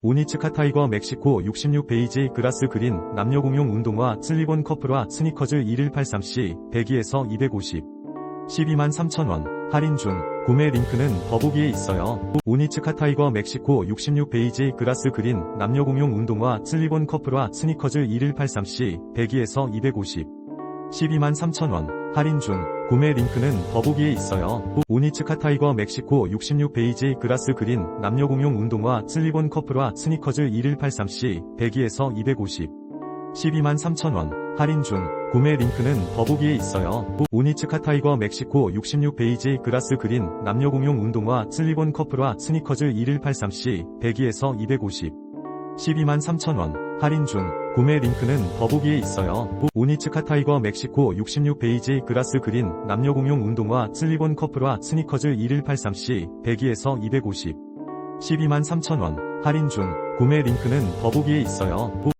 오니츠 카 타이거 멕시코 66 베이지 그라스 그린 남녀 공용 운동화 슬리본 커플화 스니커즈 1183C 102에서 250 12만 3천원. 할인 중. 구매 링크는 더보기에 있어요. 오니츠 카 타이거 멕시코 66 베이지 그라스 그린 남녀 공용 운동화 슬리본 커플화 스니커즈 1183C 102에서 250 12만 3천원 할인 중 구매 링크는 더보기에 있어요. 오니츠카 타이거 멕시코 66 베이지 그라스 그린 남녀 공용 운동화 슬리본 커플화 스니커즈 1183C 102에서 250 12만 3천원 할인 중 구매 링크는 더보기에 있어요. 오니츠카 타이거 멕시코 66 베이지 그라스 그린 남녀 공용 운동화 슬리본 커플화 스니커즈 1183C 102에서 250 12만 3천원 할인 중 구매 링크는 더보기에 있어요. 오니츠카 타이거 멕시코 66 베이지 그라스 그린 남녀 공용 운동화 슬리본 커플화 스니커즈 1183C 102에서 250 12만 3천원 할인 중 구매 링크는 더보기에 있어요.